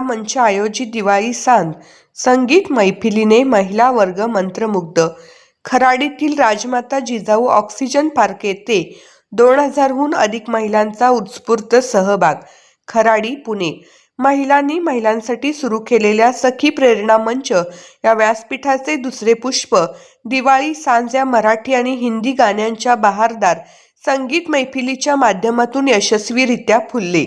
मंच आयोजित दिवाळी सांज संगीत मैफिलीने महिला वर्ग मंत्रमुग्ध. खराडीतील राजमाता जिजाऊ ऑक्सिजन पार्क येथे दोन हजारहून अधिक महिलांचा उत्स्फूर्त सहभाग. खराडी पुणे. महिलांनी महिलांसाठी सुरू केलेल्या सखी प्रेरणा मंच या व्यासपीठाचे दुसरे पुष्प दिवाळी सांज या मराठी आणि हिंदी गाण्यांच्या बहारदार संगीत मैफिलीच्या माध्यमातून यशस्वीरित्या फुलले.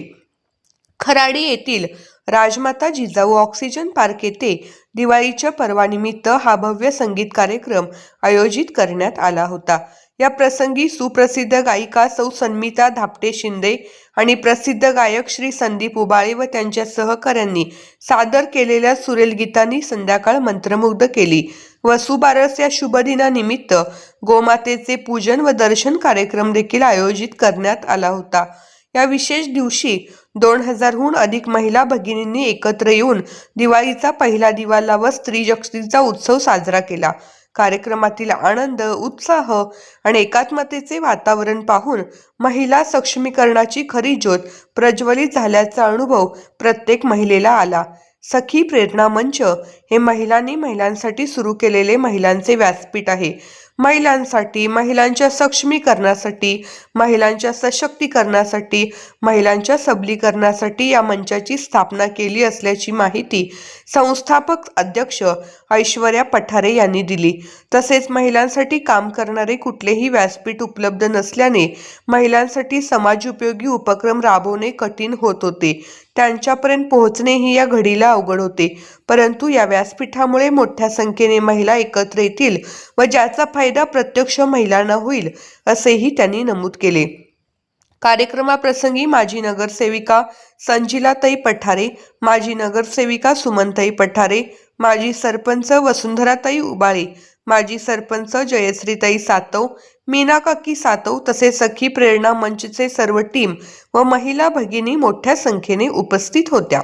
खराडी येथील राजमाता जिजाऊ ऑक्सिजन पार्क येथे दिवाळीच्या पर्वानिमित्त हा भव्य संगीत कार्यक्रम आयोजित करण्यात आला होता. या प्रसंगी सुप्रसिद्ध गायिका सौ सन्मिता धापटे शिंदे आणि प्रसिद्ध गायक श्री संदीप उबाळे व त्यांच्या सहकाऱ्यांनी सादर केलेल्या सुरेल गीतांनी संध्याकाळ मंत्रमुग्ध केली वसुबारस या शुभदिनानिमित्त गोमातेचे पूजन व दर्शन कार्यक्रम देखील आयोजित करण्यात आला होता. या विशेष दिवशी दोन हजारहून अधिक महिला भगिनींनी एकत्र येऊन दिवाळीचा पहिला दिवा लावत स्त्रीजक्षीचा उत्सव साजरा केला. कार्यक्रमातील आनंद उत्साह आणि एकात्मतेचे वातावरण पाहून महिला सक्षमीकरणाची खरी ज्योत प्रज्वलित झाल्याचा अनुभव प्रत्येक महिलेला आला. सखी प्रेरणा मंच हे महिलांनी महिलांसाठी सुरू केलेले महिलांचे व्यासपीठ आहे. महिलांसाठी महिलांच्या सक्षमीकरणासाठी महिलांच्या सशक्तीकरणासाठी महिलांच्या सबलीकरणासाठी या मंचाची स्थापना केली असल्याची माहिती संस्थापक अध्यक्ष ऐश्वर्या पठारे यांनी दिली. तसेच महिलांसाठी काम करणारे कुठलेही व्यासपीठ उपलब्ध नसल्याने महिलांसाठी समाजोपयोगी उपक्रम राबवणे कठीण होत होते. त्यांच्यापर्यंत पोहोचणेही या घडीला अवघड होते. परंतु या व्यासपीठामुळे मोठ्या संख्येने महिला एकत्र येतील व ज्याचा फायदा प्रत्यक्ष महिलांना होईल असेही त्यांनी नमूद केले. कार्यक्रमाप्रसंगी माजी नगरसेविका संजिलाताई पठारे माजी नगरसेविका सुमनताई पठारे माजी सरपंच वसुंधराताई उबाळे माजी सरपंच जयश्रीताई सातव मीना काकी सातव तसेच सखी प्रेरणा मंचचे सर्व टीम व महिला भगिनी मोठ्या संख्येने उपस्थित होत्या.